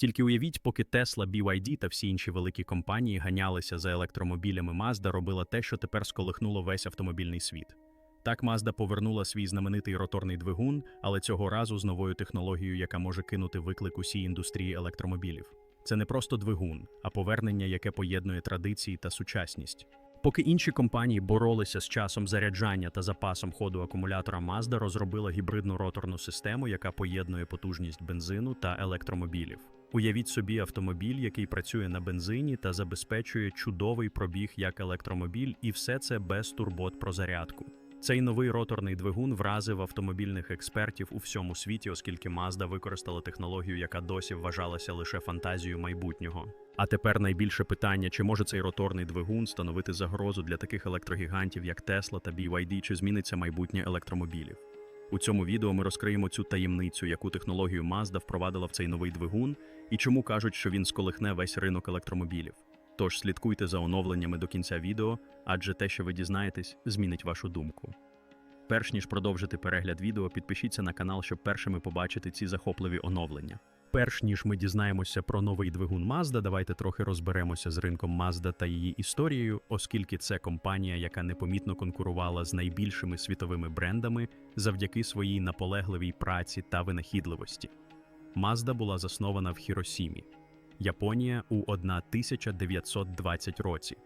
Тільки уявіть, поки Tesla, BYD та всі інші великі компанії ганялися за електромобілями, Mazda робила те, що тепер сколихнуло весь автомобільний світ. Так Mazda повернула свій знаменитий роторний двигун, але цього разу з новою технологією, яка може кинути виклик усій індустрії електромобілів. Це не просто двигун, а повернення, яке поєднує традиції та сучасність. Поки інші компанії боролися з часом заряджання та запасом ходу акумулятора, Mazda розробила гібридну роторну систему, яка поєднує потужність бензину та електромобілів. Уявіть собі автомобіль, який працює на бензині та забезпечує чудовий пробіг як електромобіль, і все це без турбот про зарядку. Цей новий роторний двигун вразив автомобільних експертів у всьому світі, оскільки Mazda використала технологію, яка досі вважалася лише фантазією майбутнього. А тепер найбільше питання: чи може цей роторний двигун становити загрозу для таких електрогігантів, як Tesla та BYD, чи зміниться майбутнє електромобілів? У цьому відео ми розкриємо цю таємницю, яку технологію Mazda впровадила в цей новий двигун, і чому кажуть, що він сколихне весь ринок електромобілів. Тож слідкуйте за оновленнями до кінця відео, адже те, що ви дізнаєтесь, змінить вашу думку. Перш ніж продовжити перегляд відео, підпишіться на канал, щоб першими побачити ці захопливі оновлення. Перш ніж ми дізнаємося про новий двигун Mazda, давайте трохи розберемося з ринком Mazda та її історією, оскільки це компанія, яка непомітно конкурувала з найбільшими світовими брендами завдяки своїй наполегливій праці та винахідливості. Mazda була заснована в Хіросімі, Японія у 1920 році.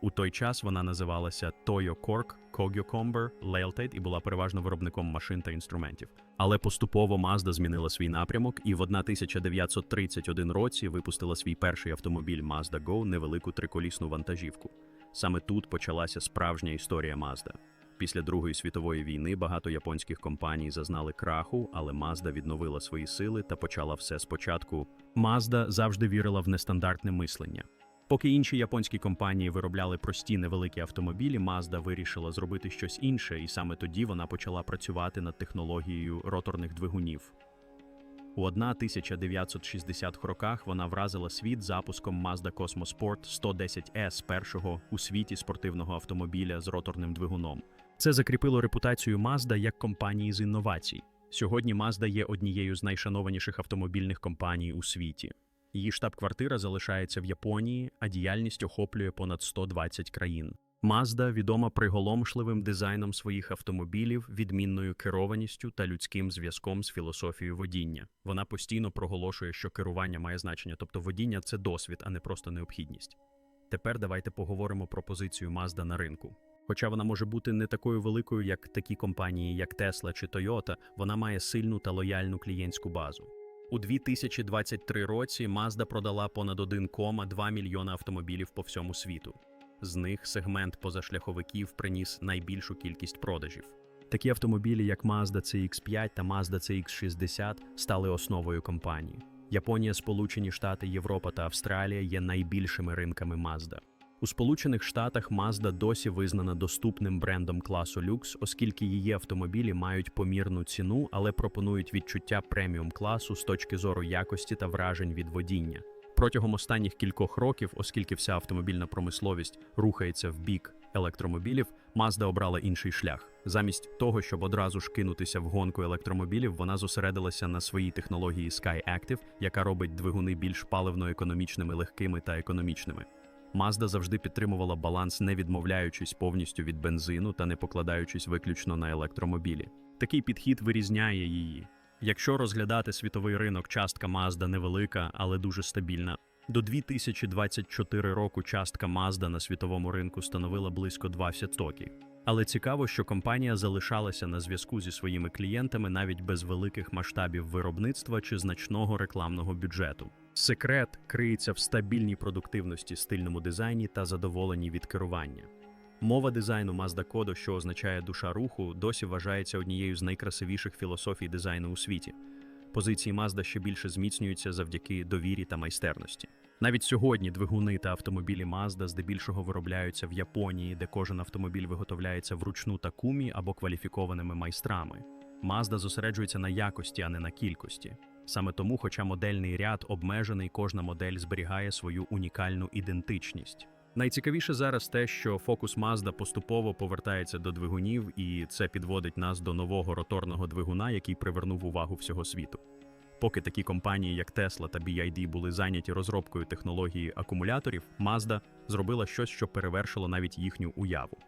У той час вона називалася Toyo Cork, Kogyo Comber, Lealtate і була переважно виробником машин та інструментів. Але поступово Mazda змінила свій напрямок і в 1931 році випустила свій перший автомобіль Mazda Go невелику триколісну вантажівку. Саме тут почалася справжня історія Mazda. Після Другої світової війни багато японських компаній зазнали краху, але Mazda відновила свої сили та почала все спочатку. Mazda завжди вірила в нестандартне мислення. Поки інші японські компанії виробляли прості невеликі автомобілі, Mazda вирішила зробити щось інше, і саме тоді вона почала працювати над технологією роторних двигунів. У 1960-х роках вона вразила світ запуском Mazda Cosmosport 110S, першого у світі спортивного автомобіля з роторним двигуном. Це закріпило репутацію Mazda як компанії з інновацій. Сьогодні Mazda є однією з найшанованіших автомобільних компаній у світі. Її штаб-квартира залишається в Японії, а діяльність охоплює понад 120 країн. Mazda відома приголомшливим дизайном своїх автомобілів, відмінною керованістю та людським зв'язком з філософією водіння. Вона постійно проголошує, що керування має значення, тобто водіння це досвід, а не просто необхідність. Тепер давайте поговоримо про позицію Mazda на ринку. Хоча вона може бути не такою великою, як такі компанії, як Tesla чи Toyota, вона має сильну та лояльну клієнтську базу. У 2023 році Mazda продала понад 1,2 мільйона автомобілів по всьому світу. З них сегмент позашляховиків приніс найбільшу кількість продажів. Такі автомобілі, як Mazda CX5 та Mazda CX60, стали основою компанії. Японія, Сполучені Штати, Європа та Австралія є найбільшими ринками Mazda. У Сполучених Штатах Mazda досі визнана доступним брендом класу люкс, оскільки її автомобілі мають помірну ціну, але пропонують відчуття преміум класу з точки зору якості та вражень від водіння. Протягом останніх кількох років, оскільки вся автомобільна промисловість рухається в бік електромобілів, Mazda обрала інший шлях. Замість того, щоб одразу ж кинутися в гонку електромобілів, вона зосередилася на своїй технології SkyActiv, яка робить двигуни більш паливно-економічними, легкими та економічними. Mazda завжди підтримувала баланс, не відмовляючись повністю від бензину та не покладаючись виключно на електромобілі. Такий підхід вирізняє її. Якщо розглядати світовий ринок, частка Mazda невелика, але дуже стабільна. До 2024 року частка Mazda на світовому ринку становила близько 20%. Але цікаво, що компанія залишалася на зв'язку зі своїми клієнтами навіть без великих масштабів виробництва чи значного рекламного бюджету. Секрет криється в стабільній продуктивності, стильному дизайні та задоволенні від керування. Мова дизайну Mazda Kodo, що означає душа руху, досі вважається однією з найкрасивіших філософій дизайну у світі. Позиції Mazda ще більше зміцнюються завдяки довірі та майстерності. Навіть сьогодні двигуни та автомобілі Mazda здебільшого виробляються в Японії, де кожен автомобіль виготовляється вручну такумі або кваліфікованими майстрами. Mazda зосереджується на якості, а не на кількості. Саме тому, хоча модельний ряд обмежений, кожна модель зберігає свою унікальну ідентичність. Найцікавіше зараз те, що фокус Mazda поступово повертається до двигунів, і це підводить нас до нового роторного двигуна, який привернув увагу всього світу. Поки такі компанії, як Tesla та BYD були зайняті розробкою технології акумуляторів, Mazda зробила щось, що перевершило навіть їхню уяву.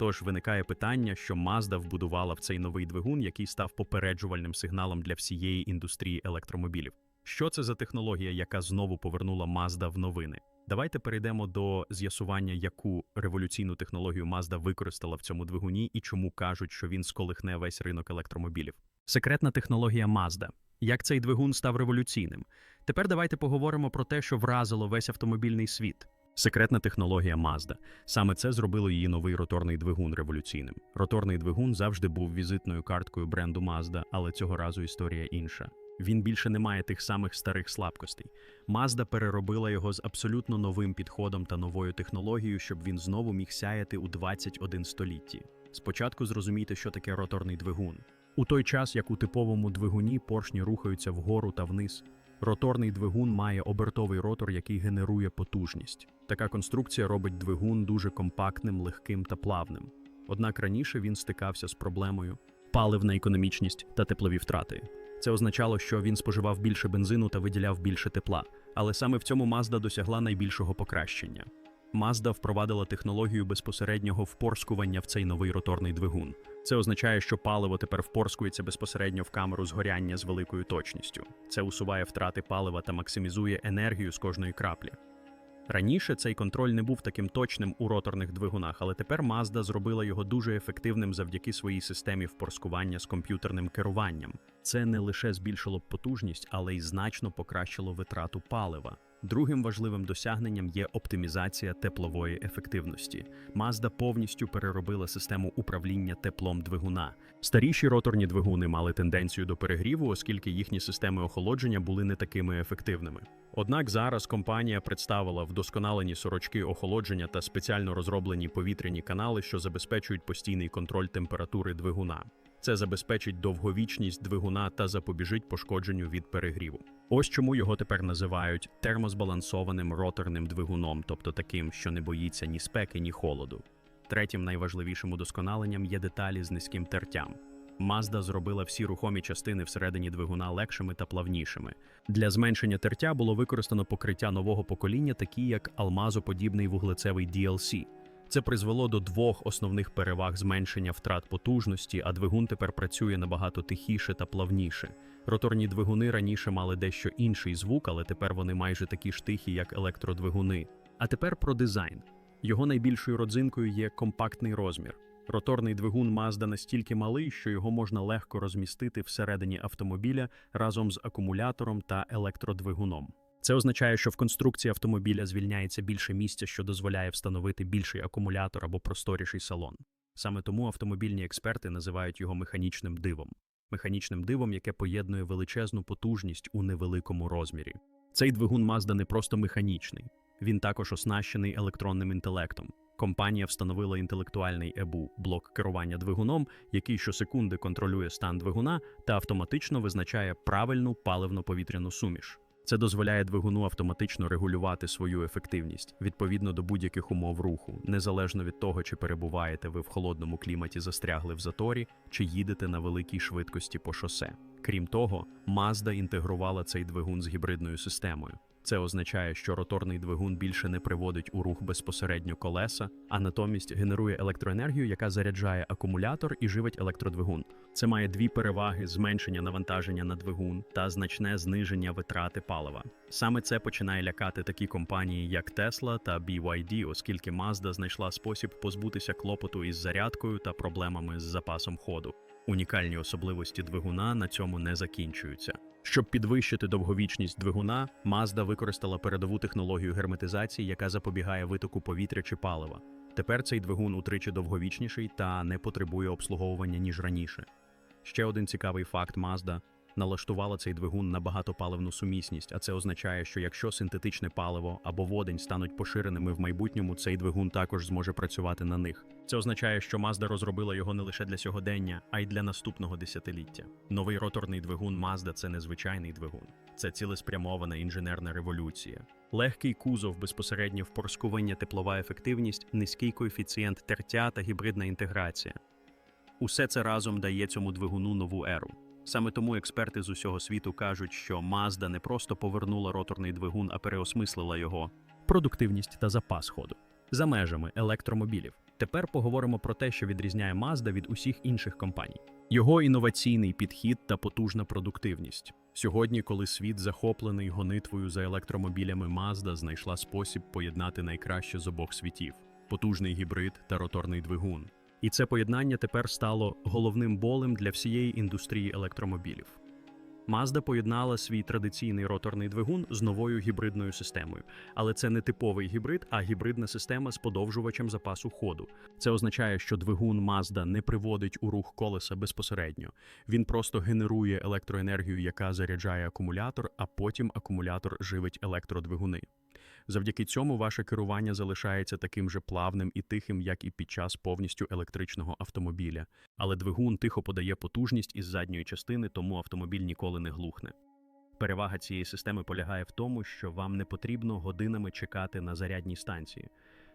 Тож виникає питання, що Mazda вбудувала в цей новий двигун, який став попереджувальним сигналом для всієї індустрії електромобілів. Що це за технологія, яка знову повернула Mazda в новини? Давайте перейдемо до з'ясування, яку революційну технологію Mazda використала в цьому двигуні і чому кажуть, що він сколихне весь ринок електромобілів. Секретна технологія Mazda. Як цей двигун став революційним? Тепер давайте поговоримо про те, що вразило весь автомобільний світ. Секретна технологія Mazda. Саме це зробило її новий роторний двигун революційним. Роторний двигун завжди був візитною карткою бренду Mazda, але цього разу історія інша. Він більше не має тих самих старих слабкостей. Mazda переробила його з абсолютно новим підходом та новою технологією, щоб він знову міг сяяти у 21 столітті. Спочатку зрозумійте, що таке роторний двигун. У той час, як у типовому двигуні поршні рухаються вгору та вниз, роторний двигун має обертовий ротор, який генерує потужність. Така конструкція робить двигун дуже компактним, легким та плавним. Однак раніше він стикався з проблемою паливна економічність та теплові втрати. Це означало, що він споживав більше бензину та виділяв більше тепла. Але саме в цьому Mazda досягла найбільшого покращення. Mazda впровадила технологію безпосереднього впорскування в цей новий роторний двигун. Це означає, що паливо тепер впорскується безпосередньо в камеру згоряння з великою точністю. Це усуває втрати палива та максимізує енергію з кожної краплі. Раніше цей контроль не був таким точним у роторних двигунах, але тепер Mazda зробила його дуже ефективним завдяки своїй системі впорскування з комп'ютерним керуванням. Це не лише збільшило потужність, але й значно покращило витрату палива. Другим важливим досягненням є оптимізація теплової ефективності. Mazda повністю переробила систему управління теплом двигуна. Старіші роторні двигуни мали тенденцію до перегріву, оскільки їхні системи охолодження були не такими ефективними. Однак зараз компанія представила вдосконалені сорочки охолодження та спеціально розроблені повітряні канали, що забезпечують постійний контроль температури двигуна. Це забезпечить довговічність двигуна та запобіжить пошкодженню від перегріву. Ось чому його тепер називають термозбалансованим роторним двигуном, тобто таким, що не боїться ні спеки, ні холоду. Третім найважливішим удосконаленням є деталі з низьким тертям. Mazda зробила всі рухомі частини всередині двигуна легшими та плавнішими. Для зменшення тертя було використано покриття нового покоління, такі як алмазоподібний вуглецевий DLC. Це призвело до двох основних переваг зменшення втрат потужності, а двигун тепер працює набагато тихіше та плавніше. Роторні двигуни раніше мали дещо інший звук, але тепер вони майже такі ж тихі, як електродвигуни. А тепер про дизайн. Його найбільшою родзинкою є компактний розмір. Роторний двигун Mazda настільки малий, що його можна легко розмістити всередині автомобіля разом з акумулятором та електродвигуном. Це означає, що в конструкції автомобіля звільняється більше місця, що дозволяє встановити більший акумулятор або просторіший салон. Саме тому автомобільні експерти називають його механічним дивом, механічним дивом, яке поєднує величезну потужність у невеликому розмірі. Цей двигун Mazda не просто механічний, він також оснащений електронним інтелектом. Компанія встановила інтелектуальний ЕБУ блок керування двигуном, який щосекунди контролює стан двигуна та автоматично визначає правильну паливно-повітряну суміш. Це дозволяє двигуну автоматично регулювати свою ефективність відповідно до будь-яких умов руху, незалежно від того, чи перебуваєте ви в холодному кліматі, застрягли в заторі, чи їдете на великій швидкості по шосе. Крім того, Mazda інтегрувала цей двигун з гібридною системою. Це означає, що роторний двигун більше не приводить у рух безпосередньо колеса, а натомість генерує електроенергію, яка заряджає акумулятор і живить електродвигун. Це має дві переваги: зменшення навантаження на двигун та значне зниження витрати палива. Саме це починає лякати такі компанії, як Tesla та BYD, оскільки Mazda знайшла спосіб позбутися клопоту із зарядкою та проблемами з запасом ходу. Унікальні особливості двигуна на цьому не закінчуються. Щоб підвищити довговічність двигуна, Mazda використала передову технологію герметизації, яка запобігає витоку повітря чи палива. Тепер цей двигун утричі довговічніший та не потребує обслуговування ніж раніше. Ще один цікавий факт Mazda налаштувала цей двигун на багатопаливну сумісність, а це означає, що якщо синтетичне паливо або водень стануть поширеними в майбутньому, цей двигун також зможе працювати на них. Це означає, що Mazda розробила його не лише для сьогодення, а й для наступного десятиліття. Новий роторний двигун Mazda – це незвичайний двигун, це цілеспрямована інженерна революція. Легкий кузов, безпосереднє впорскування, теплова ефективність, низький коефіцієнт тертя та гібридна інтеграція. Усе це разом дає цьому двигуну нову еру. Саме тому експерти з усього світу кажуть, що Mazda не просто повернула роторний двигун, а переосмислила його продуктивність та запас ходу за межами електромобілів. Тепер поговоримо про те, що відрізняє Mazda від усіх інших компаній. Його інноваційний підхід та потужна продуктивність. Сьогодні, коли світ захоплений гонитвою за електромобілями, Mazda знайшла спосіб поєднати найкраще з обох світів потужний гібрид та роторний двигун. І це поєднання тепер стало головним болем для всієї індустрії електромобілів. Mazda поєднала свій традиційний роторний двигун з новою гібридною системою, але це не типовий гібрид, а гібридна система з подовжувачем запасу ходу. Це означає, що двигун Mazda не приводить у рух колеса безпосередньо. Він просто генерує електроенергію, яка заряджає акумулятор, а потім акумулятор живить електродвигуни. Завдяки цьому ваше керування залишається таким же плавним і тихим, як і під час повністю електричного автомобіля. Але двигун тихо подає потужність із задньої частини, тому автомобіль ніколи не глухне. Перевага цієї системи полягає в тому, що вам не потрібно годинами чекати на зарядній станції.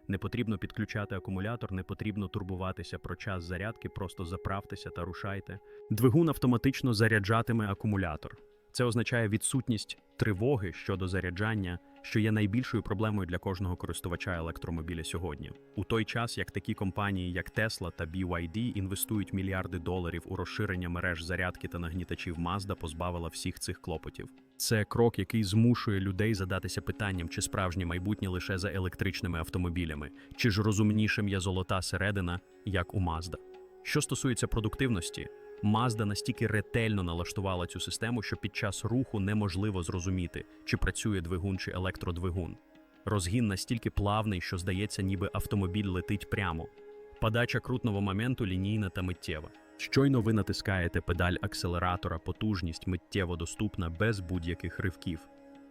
Не потрібно підключати акумулятор, не потрібно турбуватися про час зарядки, просто заправтеся та рушайте. Двигун автоматично заряджатиме акумулятор. Це означає відсутність тривоги щодо заряджання, що є найбільшою проблемою для кожного користувача електромобіля сьогодні. У той час, як такі компанії, як Tesla та BYD, інвестують мільярди доларів у розширення мереж зарядки та нагнітачів, Mazda позбавила всіх цих клопотів. Це крок, який змушує людей задатися питанням, чи справжнє майбутнє лише за електричними автомобілями, чи ж розумнішим є золота середина, як у Mazda. Що стосується продуктивності, Mazda настільки ретельно налаштувала цю систему, що під час руху неможливо зрозуміти, чи працює двигун чи електродвигун. Розгін настільки плавний, що здається, ніби автомобіль летить прямо. Подача крутного моменту лінійна та миттєва. Щойно ви натискаєте педаль акселератора, потужність миттєво доступна без будь-яких ривків.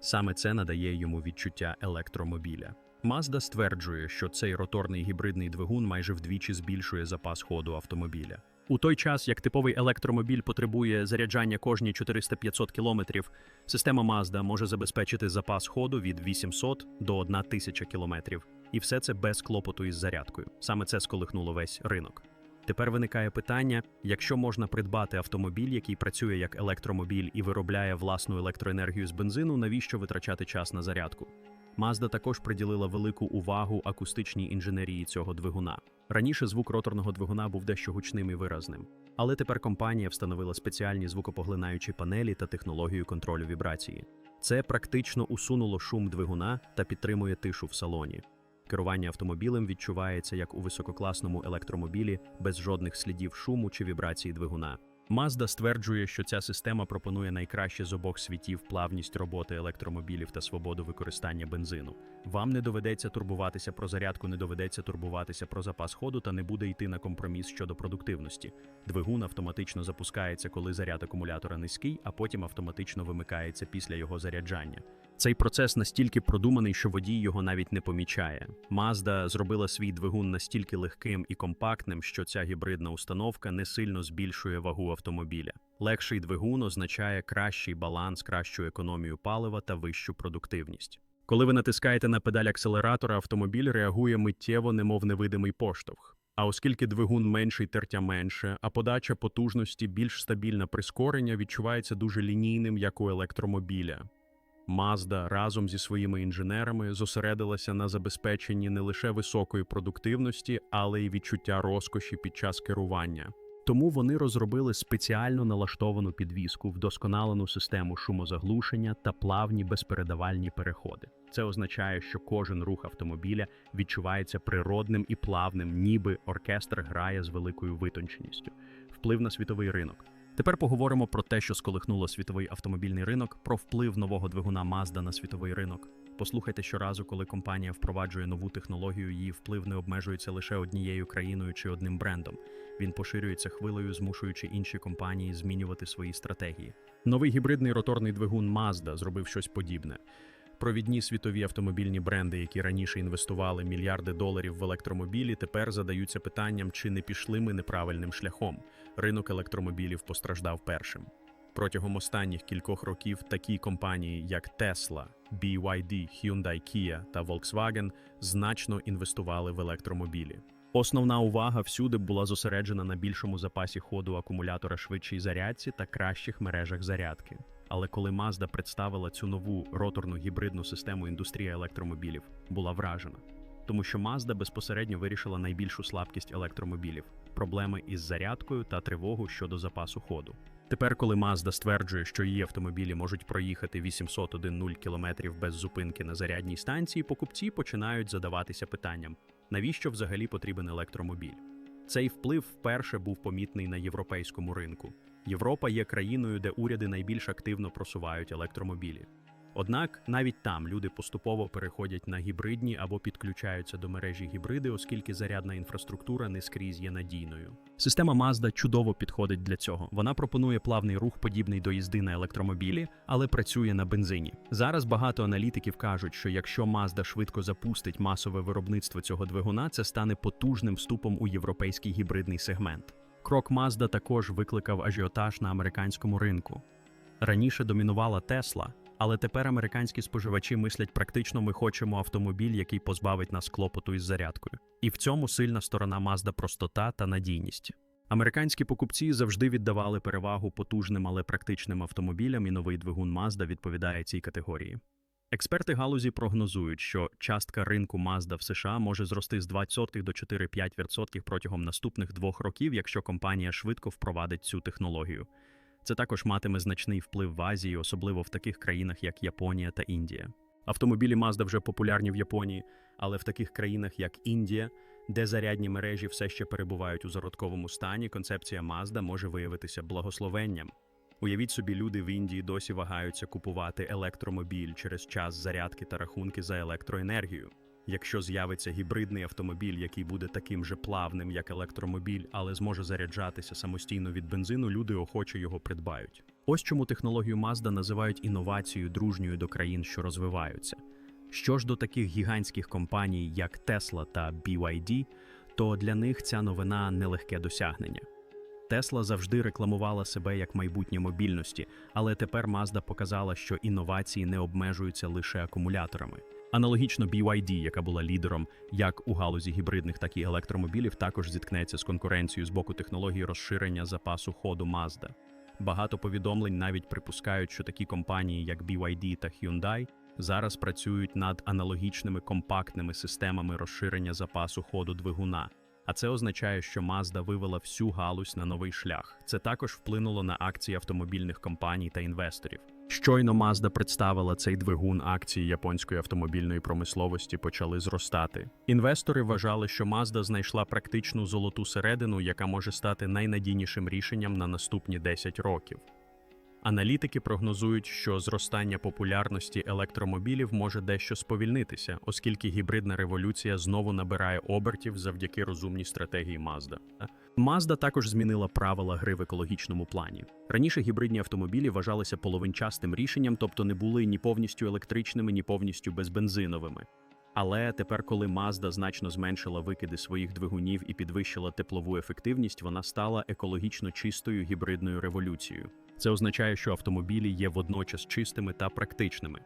Саме це надає йому відчуття електромобіля. Mazda стверджує, що цей роторний гібридний двигун майже вдвічі збільшує запас ходу автомобіля. У той час, як типовий електромобіль потребує заряджання кожні 400-500 кілометрів, система Mazda може забезпечити запас ходу від 800 до 1000 кілометрів. І все це без клопоту із зарядкою. Саме це сколихнуло весь ринок. Тепер виникає питання: якщо можна придбати автомобіль, який працює як електромобіль і виробляє власну електроенергію з бензину, навіщо витрачати час на зарядку? Mazda також приділила велику увагу акустичній інженерії цього двигуна. Раніше звук роторного двигуна був дещо гучним і виразним, але тепер компанія встановила спеціальні звукопоглинаючі панелі та технологію контролю вібрації. Це практично усунуло шум двигуна та підтримує тишу в салоні. Керування автомобілем відчувається як у висококласному електромобілі без жодних слідів шуму чи вібрації двигуна. Mazda стверджує, що ця система пропонує найкраще з обох світів плавність роботи електромобілів та свободу використання бензину. Вам не доведеться турбуватися про зарядку, не доведеться турбуватися про запас ходу та не буде йти на компроміс щодо продуктивності. Двигун автоматично запускається, коли заряд акумулятора низький, а потім автоматично вимикається після його заряджання. Цей процес настільки продуманий, що водій його навіть не помічає. Mazda зробила свій двигун настільки легким і компактним, що ця гібридна установка не сильно збільшує вагу автомобіля. Легший двигун означає кращий баланс, кращу економію палива та вищу продуктивність. Коли ви натискаєте на педаль акселератора, автомобіль реагує миттєво, немов невидимий поштовх. А оскільки двигун менший тертя менше, а подача потужності більш стабільна прискорення відчувається дуже лінійним, як у електромобіля. Mazda разом зі своїми інженерами зосередилася на забезпеченні не лише високої продуктивності, але й відчуття розкоші під час керування. Тому вони розробили спеціально налаштовану підвіску, вдосконалену систему шумозаглушення та плавні безпередавальні переходи. Це означає, що кожен рух автомобіля відчувається природним і плавним, ніби оркестр грає з великою витонченістю. Вплив на світовий ринок. Тепер поговоримо про те, що сколихнуло світовий автомобільний ринок, про вплив нового двигуна Mazda на світовий ринок. Послухайте щоразу, коли компанія впроваджує нову технологію, її вплив не обмежується лише однією країною чи одним брендом. Він поширюється хвилею, змушуючи інші компанії змінювати свої стратегії. Новий гібридний роторний двигун Mazda зробив щось подібне. Провідні світові автомобільні бренди, які раніше інвестували мільярди доларів в електромобілі, тепер задаються питанням, чи не пішли ми неправильним шляхом. Ринок електромобілів постраждав першим. Протягом останніх кількох років такі компанії, як Tesla, BYD, Hyundai Kia та Volkswagen значно інвестували в електромобілі. Основна увага всюди була зосереджена на більшому запасі ходу акумулятора швидшій зарядці та кращих мережах зарядки. Але коли Mazda представила цю нову роторну гібридну систему індустрії електромобілів, була вражена. Тому що Mazda безпосередньо вирішила найбільшу слабкість електромобілів проблеми із зарядкою та тривогу щодо запасу ходу. Тепер, коли Mazda стверджує, що її автомобілі можуть проїхати 801 км без зупинки на зарядній станції, покупці починають задаватися питанням: навіщо взагалі потрібен електромобіль? Цей вплив вперше був помітний на європейському ринку. Європа є країною, де уряди найбільш активно просувають електромобілі. Однак навіть там люди поступово переходять на гібридні або підключаються до мережі гібриди, оскільки зарядна інфраструктура не скрізь є надійною. Система Mazda чудово підходить для цього. Вона пропонує плавний рух, подібний до їзди на електромобілі, але працює на бензині. Зараз багато аналітиків кажуть, що якщо Mazda швидко запустить масове виробництво цього двигуна, це стане потужним вступом у європейський гібридний сегмент. Крок Mazda також викликав ажіотаж на американському ринку. Раніше домінувала Тесла, але тепер американські споживачі мислять практично ми хочемо автомобіль, який позбавить нас клопоту із зарядкою. І в цьому сильна сторона Mazda простота та надійність. Американські покупці завжди віддавали перевагу потужним, але практичним автомобілям, і новий двигун Mazda відповідає цій категорії. Експерти галузі прогнозують, що частка ринку Mazda в США може зрости з 20 до 4-5% протягом наступних двох років, якщо компанія швидко впровадить цю технологію. Це також матиме значний вплив в Азії, особливо в таких країнах, як Японія та Індія. Автомобілі Mazda вже популярні в Японії, але в таких країнах, як Індія, де зарядні мережі все ще перебувають у зародковому стані, концепція Mazda може виявитися благословенням. Уявіть собі, люди в Індії досі вагаються купувати електромобіль через час зарядки та рахунки за електроенергію. Якщо з'явиться гібридний автомобіль, який буде таким же плавним, як електромобіль, але зможе заряджатися самостійно від бензину, люди охоче його придбають. Ось чому технологію Mazda називають інновацією дружньою до країн, що розвиваються. Що ж до таких гігантських компаній, як Tesla та BYD, то для них ця новина нелегке досягнення. Тесла завжди рекламувала себе як майбутнє мобільності, але тепер Mazda показала, що інновації не обмежуються лише акумуляторами. Аналогічно BYD, яка була лідером як у галузі гібридних, так і електромобілів, також зіткнеться з конкуренцією з боку технології розширення запасу ходу Mazda. Багато повідомлень навіть припускають, що такі компанії, як BYD та Hyundai, зараз працюють над аналогічними компактними системами розширення запасу ходу двигуна. А це означає, що Mazda вивела всю галузь на новий шлях. Це також вплинуло на акції автомобільних компаній та інвесторів. Щойно Mazda представила цей двигун акції японської автомобільної промисловості почали зростати. Інвестори вважали, що Mazda знайшла практичну золоту середину, яка може стати найнадійнішим рішенням на наступні 10 років. Аналітики прогнозують, що зростання популярності електромобілів може дещо сповільнитися, оскільки гібридна революція знову набирає обертів завдяки розумній стратегії Mazda. Mazda також змінила правила гри в екологічному плані. Раніше гібридні автомобілі вважалися половинчастим рішенням, тобто не були ні повністю електричними, ні повністю безбензиновими. Але тепер, коли Mazda значно зменшила викиди своїх двигунів і підвищила теплову ефективність, вона стала екологічно чистою гібридною революцією. Це означає, що автомобілі є водночас чистими та практичними.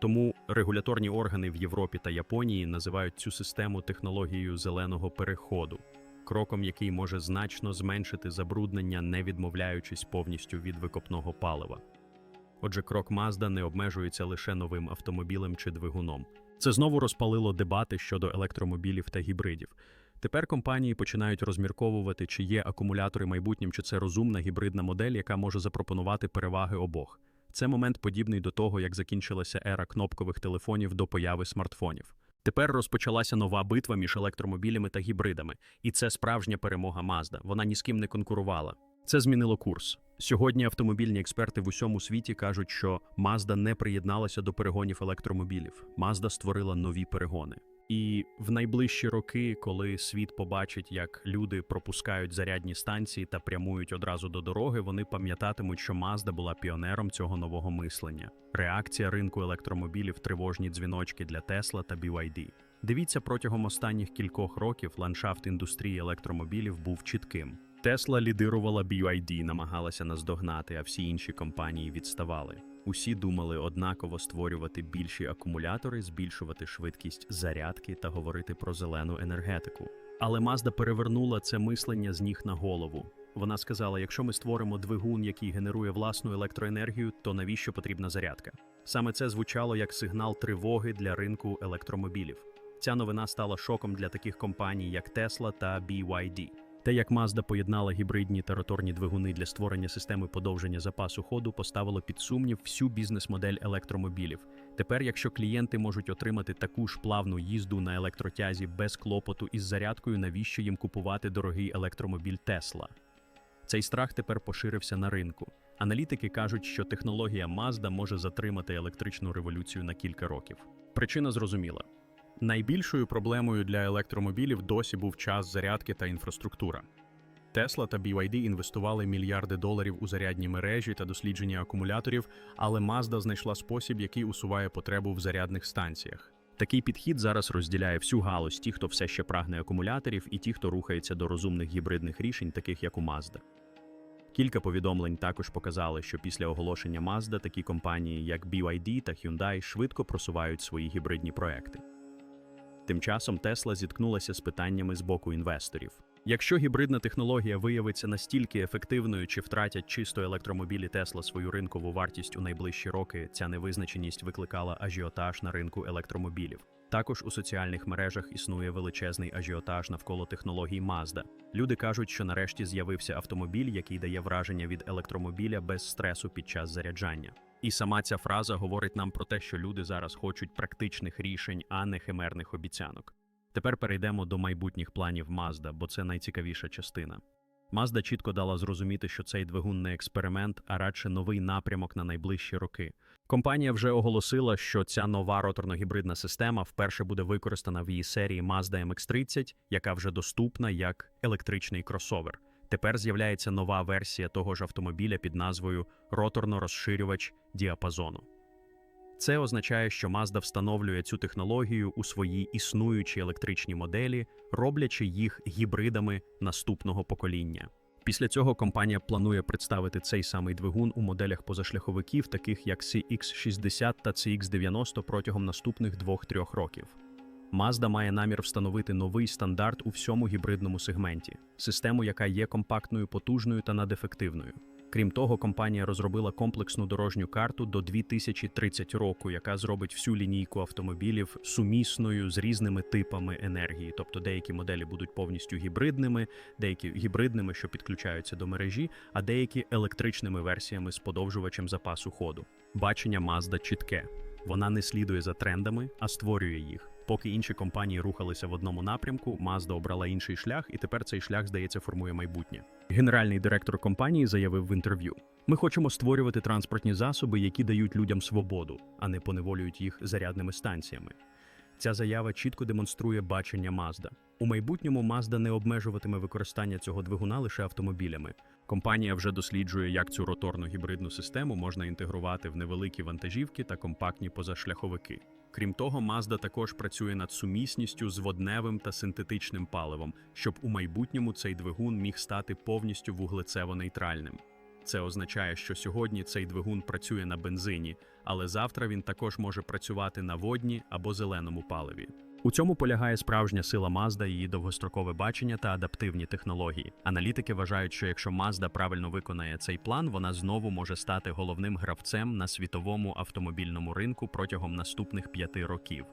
Тому регуляторні органи в Європі та Японії називають цю систему технологією зеленого переходу, кроком, який може значно зменшити забруднення, не відмовляючись повністю від викопного палива. Отже, крок Mazda не обмежується лише новим автомобілем чи двигуном. Це знову розпалило дебати щодо електромобілів та гібридів. Тепер компанії починають розмірковувати, чи є акумулятори майбутнім, чи це розумна гібридна модель, яка може запропонувати переваги обох. Це момент подібний до того, як закінчилася ера кнопкових телефонів до появи смартфонів. Тепер розпочалася нова битва між електромобілями та гібридами, і це справжня перемога Mazda. Вона ні з ким не конкурувала. Це змінило курс. Сьогодні автомобільні експерти в усьому світі кажуть, що Mazda не приєдналася до перегонів електромобілів. Mazda створила нові перегони. І в найближчі роки, коли світ побачить, як люди пропускають зарядні станції та прямують одразу до дороги, вони пам'ятатимуть, що Mazda була піонером цього нового мислення. Реакція ринку електромобілів, тривожні дзвіночки для Tesla та BYD. Дивіться, протягом останніх кількох років ландшафт індустрії електромобілів був чітким. Тесла лідирувала BYD, намагалася наздогнати, а всі інші компанії відставали. Усі думали однаково створювати більші акумулятори, збільшувати швидкість зарядки та говорити про зелену енергетику. Але Mazda перевернула це мислення з ніг на голову. Вона сказала: якщо ми створимо двигун, який генерує власну електроенергію, то навіщо потрібна зарядка? Саме це звучало як сигнал тривоги для ринку електромобілів. Ця новина стала шоком для таких компаній, як Tesla та BYD. Те, як Mazda поєднала гібридні та роторні двигуни для створення системи подовження запасу ходу, поставило під сумнів всю бізнес-модель електромобілів. Тепер, якщо клієнти можуть отримати таку ж плавну їзду на електротязі без клопоту із зарядкою, навіщо їм купувати дорогий електромобіль Tesla? Цей страх тепер поширився на ринку. Аналітики кажуть, що технологія Mazda може затримати електричну революцію на кілька років. Причина зрозуміла. Найбільшою проблемою для електромобілів досі був час зарядки та інфраструктура. Tesla та BYD інвестували мільярди доларів у зарядні мережі та дослідження акумуляторів, але Mazda знайшла спосіб, який усуває потребу в зарядних станціях. Такий підхід зараз розділяє всю галузь ті, хто все ще прагне акумуляторів, і ті, хто рухається до розумних гібридних рішень, таких як у Mazda. Кілька повідомлень також показали, що після оголошення Mazda такі компанії, як BYD та Hyundai, швидко просувають свої гібридні проекти. Тим часом Tesla зіткнулася з питаннями з боку інвесторів. Якщо гібридна технологія виявиться настільки ефективною, чи втратять чисто електромобілі Tesla свою ринкову вартість у найближчі роки, ця невизначеність викликала ажіотаж на ринку електромобілів. Також у соціальних мережах існує величезний ажіотаж навколо технологій Mazda. Люди кажуть, що нарешті з'явився автомобіль, який дає враження від електромобіля без стресу під час заряджання. І сама ця фраза говорить нам про те, що люди зараз хочуть практичних рішень, а не химерних обіцянок. Тепер перейдемо до майбутніх планів Mazda, бо це найцікавіша частина. Mazda чітко дала зрозуміти, що цей двигун не експеримент, а радше новий напрямок на найближчі роки. Компанія вже оголосила, що ця нова роторно-гібридна система вперше буде використана в її серії Mazda MX-30, яка вже доступна як електричний кросовер. Тепер з'являється нова версія того ж автомобіля під назвою роторно-розширювач діапазону. Це означає, що Mazda встановлює цю технологію у свої існуючі електричні моделі, роблячи їх гібридами наступного покоління. Після цього компанія планує представити цей самий двигун у моделях позашляховиків, таких як CX60 та CX90 протягом наступних 2-3 років. Mazda має намір встановити новий стандарт у всьому гібридному сегменті, систему, яка є компактною, потужною та надефективною. Крім того, компанія розробила комплексну дорожню карту до 2030 року, яка зробить всю лінійку автомобілів сумісною з різними типами енергії. Тобто деякі моделі будуть повністю гібридними, деякі гібридними, що підключаються до мережі, а деякі електричними версіями з подовжувачем запасу ходу. Бачення Mazda чітке. Вона не слідує за трендами, а створює їх. Поки інші компанії рухалися в одному напрямку, Mazda обрала інший шлях, і тепер цей шлях, здається, формує майбутнє. Генеральний директор компанії заявив в інтерв'ю: ми хочемо створювати транспортні засоби, які дають людям свободу, а не поневолюють їх зарядними станціями. Ця заява чітко демонструє бачення Mazda. У майбутньому Mazda не обмежуватиме використання цього двигуна лише автомобілями. Компанія вже досліджує, як цю роторну гібридну систему можна інтегрувати в невеликі вантажівки та компактні позашляховики. Крім того, Mazda також працює над сумісністю з водневим та синтетичним паливом, щоб у майбутньому цей двигун міг стати повністю вуглецево-нейтральним. Це означає, що сьогодні цей двигун працює на бензині, але завтра він також може працювати на водні або зеленому паливі. У цьому полягає справжня сила Mazda, її довгострокове бачення та адаптивні технології. Аналітики вважають, що якщо Mazda правильно виконає цей план, вона знову може стати головним гравцем на світовому автомобільному ринку протягом наступних п'яти років.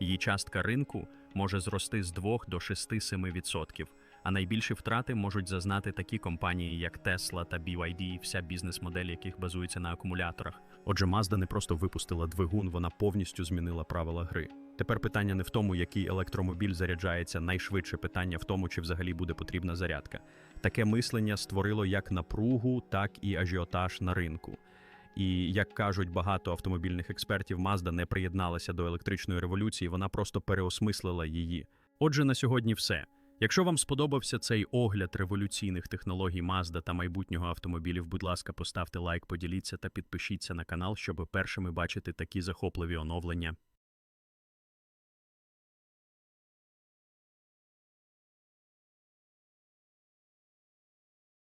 Її частка ринку може зрости з 2 до 6-7%, а найбільші втрати можуть зазнати такі компанії, як Tesla та BYD, вся бізнес-модель яких базується на акумуляторах. Отже, Mazda не просто випустила двигун, вона повністю змінила правила гри. Тепер питання не в тому, який електромобіль заряджається, найшвидше питання в тому, чи взагалі буде потрібна зарядка. Таке мислення створило як напругу, так і ажіотаж на ринку. І як кажуть багато автомобільних експертів, Mazda не приєдналася до електричної революції, вона просто переосмислила її. Отже, на сьогодні все. Якщо вам сподобався цей огляд революційних технологій Mazda та майбутнього автомобілів, будь ласка, поставте лайк, поділіться та підпишіться на канал, щоб першими бачити такі захопливі оновлення.